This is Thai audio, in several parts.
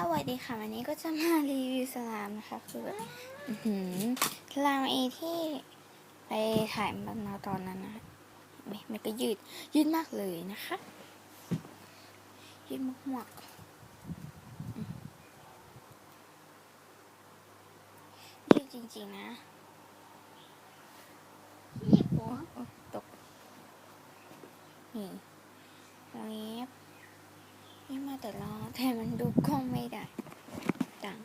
สวัสดีค่ะ วันนี้ก็จะมารีวิวสลามนะคะ คือออสลามเอที่ไปถ่ายมาตอนนั้นนะไม่มันก็ยืด ยืดมากเลยนะคะ ยืดมากมากๆยืดจริงๆนะโอ้โอ้ตก นี่ตรงนี้ นี่มา แต่ล้อแต่มันดูกล้องไม่ได้ดัง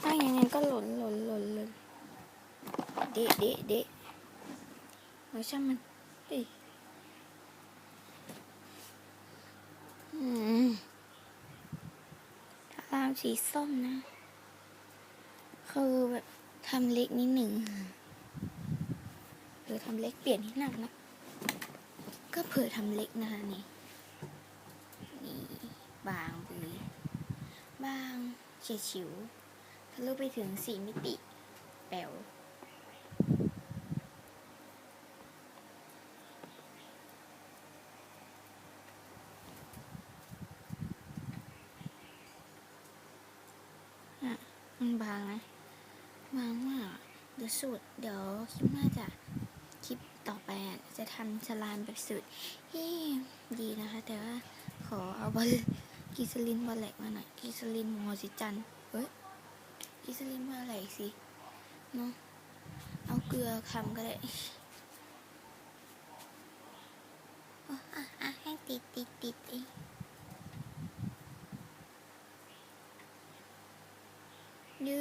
ถ้าอย่างงั้นก็หล่นหล่นหล่นหล่นเดะเดะเดะเอาช่างมันเฮ้ยอืมถ้ารามสีส้มนะ คือแบบทำเล็กนิดหนึ่งหรือทำเล็กเปลี่ยนที่หนักนะ ก็เผื่อทำเล็กนะคะนี่ บางไปเลยบางเฉียดฉิวทะลุไปถึงสี่มิติ แป๋วอะมันบางนะบางมากเดี๋ยวสุดเดี๋ยวคลิปหน้าจะคลิปต่อไปจะทำสลามแบบสุดที่ดีนะคะ แต่ว่าขอเอาบอล กิสลินมาแหลกมาหน่อยกิสลินมอสิจันเฮ้ยกิสลินมาแหลกสิเนาะเอาเกลือคำก็ได้อะอะให้ติดติดติดเองยื